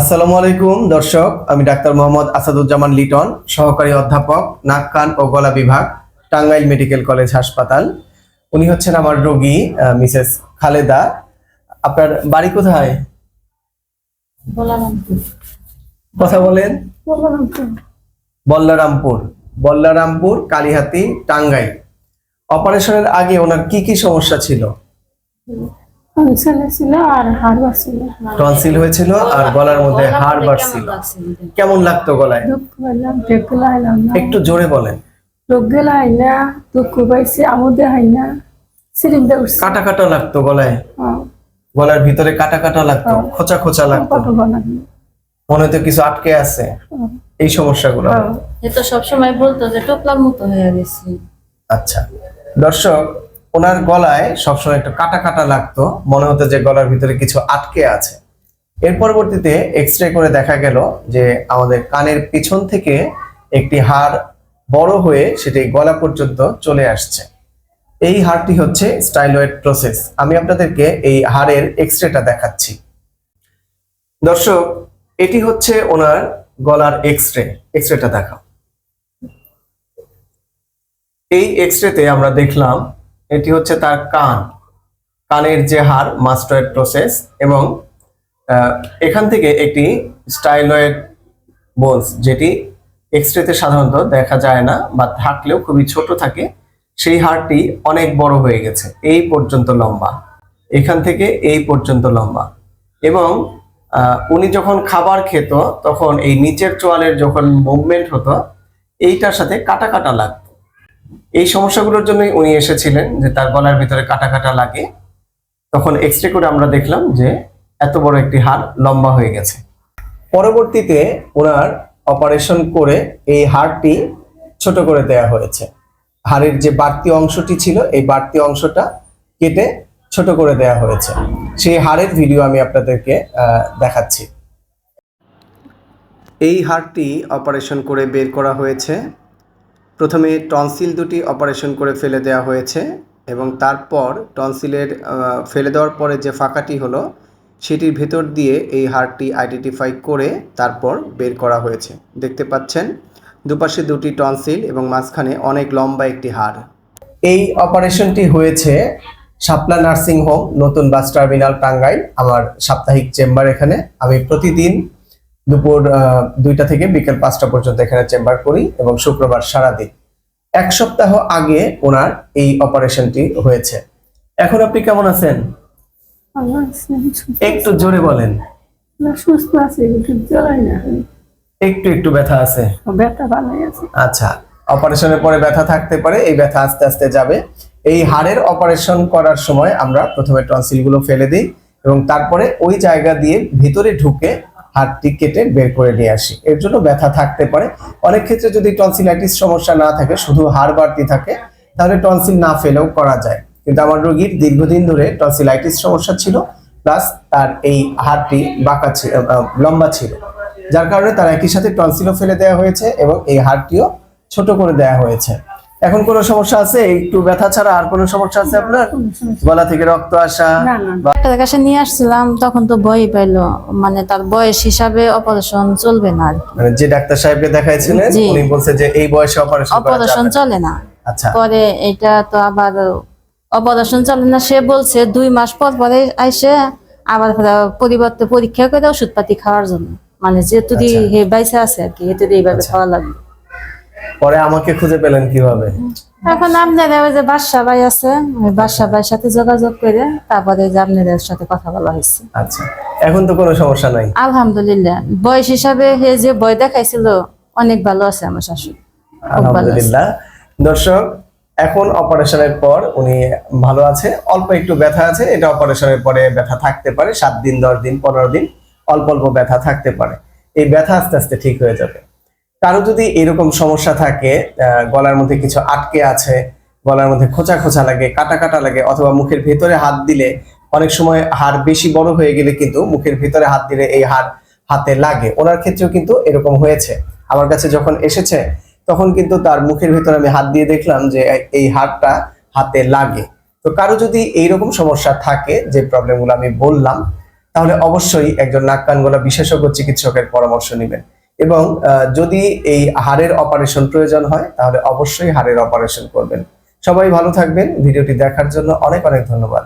আসসালামু আলাইকুম দর্শক। আমি ডাক্তার মোহাম্মদ আসাদুজ্জামান লিটন সহকারী অধ্যাপক নাক কান ও গলা বিভাগ টাঙ্গাইল মেডিকেল কলেজ হাসপাতাল। উনি হচ্ছেন আমার রোগী মিসেস খালেদা। আপনার বাড়ি কোথায়? কথা বলেন। বল্লারামপুর। বল্লারামপুর কালীহাতি টাঙ্গাইল। অপারেশনের আগে ওনার কি কি সমস্যা ছিল? অঞ্চলে ছিল আর হারবা ছিল। টনসিল হয়েছিল আর গলার মধ্যে হাড় বাড়ছিল কেমন লাগতো গলায়? দুঃখ একটু জোরে বলেন। না দুঃখ পাইছে আমদে হাই না সিরিঞ্জে উঠছে। কাটা কাটা লাগতো গলায়? হ্যাঁ, গলার ভিতরে কাটা কাটা লাগতো হ্যাঁ। খোঁচা খোঁচা লাগতো। মনে হতো কিছু আটকে আছে। এই সমস্যাগুলো। হ্যাঁ। এ তো সবসময় বলতো যে টোপলার মতো হয়ে গেছি। আচ্ছা। দর্শক ওনার গলায় সবসময় একটু কাটা কাটা লাগতো। মনে হতো যে গলার ভিতরে কিছু আটকে আছে। এর পরবর্তীতে এক্স রে করে দেখা গেল যে আমাদের কানের পিছন থেকে একটি হাড় বড় হয়ে সেটি গলা পর্যন্ত চলে আসছে। এই হাড়টি হচ্ছে স্টাইলয়েড প্রসেস। আমি আপনাদেরকে এই হাড়ের এক্স রেটা দেখাচ্ছি। দর্শক, এটি হচ্ছে ওনার গলার এক্স রে এক্স রেটা দেখাও। এই এক্স রেতে আমরা দেখলাম এটি হচ্ছে তার কান। কানের যে হার মাস্টয়েড প্রসেস এবং এখান থেকে একটি স্টাইলয়েড বোনস, যেটি এক্স রেতে সাধারণত দেখা যায় না বা থাকলেও খুবই ছোট থাকে, সেই হাড়টি অনেক বড় হয়ে গেছে। এই পর্যন্ত লম্বা। এখান থেকে এই পর্যন্ত লম্বা। এবং উনি যখন খাবার খেত, তখন এই নিচের চোয়ালের যখন মুভমেন্ট হতো, এইটার সাথে কাটা কাটা লাগতো। এই সমস্যাগুলোর জন্যই উনি এসেছিলেন, যে তার গলার ভিতরে কাটা কাটা লাগে। তখন এক্স রে করে আমরা দেখলাম যে এত বড় একটি হাড় লম্বা হয়ে গেছে। পরবর্তীতে ওনার অপারেশন করে এই হাড়টি ছোট করে দেয়া হয়েছে। হাড়ের যে বাড়তি অংশটি ছিল, এই বাড়তি অংশটা কেটে ছোট করে দেয়া হয়েছে। সেই হাড়ের ভিডিও আমি আপনাদেরকে দেখাচ্ছি। এই হাড়টি অপারেশন করে বের করা হয়েছে। প্রথমে টনসিল দুটি অপারেশন করে ফেলে দেওয়া হয়েছে এবং তারপর টনসিলের ফেলে দেওয়ার পরে যে ফাঁকাটি হলো, সেটির ভেতর দিয়ে এই হাড়টি আইডেন্টিফাই করে তারপর বের করা হয়েছে। দেখতে পাচ্ছেন, দুপাশে দুটি টনসিল এবং মাঝখানে অনেক লম্বা একটি হাড়। এই অপারেশনটি হয়েছে শাপলা নার্সিং হোম, নতুন বাস টার্মিনাল টাঙ্গাইল, আমার সাপ্তাহিক চেম্বার এখানে। আমি প্রতিদিন দুপুর দুইটা থেকে বিকেল পাঁচটা পর্যন্ত এখানে চেম্বার করি এবং শুক্রবার সারাদিন। এক সপ্তাহ আগে ওনার এই অপারেশনটি হয়েছে। এখন আপনি কেমন আছেন? একটু জোরে বলেন। সুস্থ আছে একটু একটু ব্যথা আছে? ব্যথা আছে। আচ্ছা অপারেশনের পরে ব্যথা থাকতে পারে এই ব্যথা আস্তে আস্তে যাবে। এই হাড়ের অপারেশন করার সময় আমরা প্রথমে টনসিলগুলো ফেলে দিই এবং তারপরে ওই জায়গা দিয়ে ভিতরে ঢুকে হাড়টি কেটে বের করে নিয়ে আসি। এর জন্য ব্যথা থাকতে পারে। অনেক ক্ষেত্রে যদি টনসিলাইটিস সমস্যা না থাকে, শুধু হাড় বাড়তি থাকে, তাহলে টনসিল না ফেলেও করা যায়। কিন্তু আমার রোগীর দীর্ঘদিন ধরে টনসিলাইটিস সমস্যা ছিল প্লাস তার এই হাড়টি বাঁকা ছিল লম্বা ছিল। যার কারণে তার একই সাথে টনসিলও ফেলে দেওয়া হয়েছে এবং এই হাড়টিও ছোট করে দেওয়া হয়েছে। এখন কোনো সমস্যা আছে? একটু ব্যথা ছাড়া আর কোনো সমস্যা আছে আপনার? গলা থেকে রক্ত আসা? ডাক্তারের কাছে নিয়ে আসছিলাম তখন তো ভয়ই পাইলো। মানে তার বয়স হিসাবে অপারেশন চলবে না মানে যে ডাক্তার সাহেবকে দেখাইছিলেন উনি বলছে যে এই বয়সে অপারেশন করা অপারেশন। চলে না। আচ্ছা। পরে এটা তো আবার অপারেশন চলে না সে বলছে দুই মাস পর পরে আইসে আবার পরিবর্তে পরীক্ষা করে ওষুধ পাতি খাওয়ার জন্য। মানে যেহেতু আচ্ছা। হে বাইসে আছে আর কি এতে এইভাবে আচ্ছা। খাওয়া লাগবে। পরে আমাকে খুঁজে পেলেন কীভাবে? এখন আপনারা ওই যে বাদশা ভাই আছে ওই বাদশা ভাইয়ের সাথে যোগাযোগ করে তারপরে যে আপনাদের সাথে কথা বলা হয়েছে। আচ্ছা এখন তো কোনো সমস্যা নাই। আলহামদুলিল্লাহ বয়স হিসাবে হে যে বয় দেখাইছিল অনেক ভালো আছে আমার শাশুড়ি। আলহামদুলিল্লাহ। দর্শক এখন অপারেশনের পর উনি ভালো আছে অল্প একটু ব্যথা আছে এটা অপারেশনের পরে ব্যথা থাকতে পারে সাত দিন দশ দিন পনেরো দিন অল্প অল্প ব্যথা থাকতে পারে। এই ব্যথা আস্তে আস্তে ঠিক হয়ে যাবে। কারও যদি এরকম সমস্যা থাকে গলার মধ্যে কিছু আটকে আছে, গলার মধ্যে খোঁচা খোঁচা লাগে, কাটা কাটা লাগে, অথবা মুখের ভেতরে হাত দিলে অনেক সময় হাড় বেশি বড় হয়ে গেলে কিন্তু মুখের ভিতরে হাত দিলে এই হাড় হাতে লাগে। ওনার ক্ষেত্রেও কিন্তু এরকম হয়েছে। আমার কাছে যখন এসেছে, তখন কিন্তু তার মুখের ভেতরে আমি হাত দিয়ে দেখলাম যে এই হাড়টা হাতে লাগে। তো কারও যদি এইরকম সমস্যা থাকে, যে প্রবলেমগুলো আমি বললাম, তাহলে অবশ্যই একজন নাক কান গলা বিশেষজ্ঞ চিকিৎসকের পরামর্শ নেবেন। এবং যদি এই হাড়ের অপারেশন প্রয়োজন হয়, তাহলে অবশ্যই হাড়ের অপারেশন করবেন। সবাই ভালো থাকবেন। ভিডিওটি দেখার জন্য অনেক অনেক ধন্যবাদ।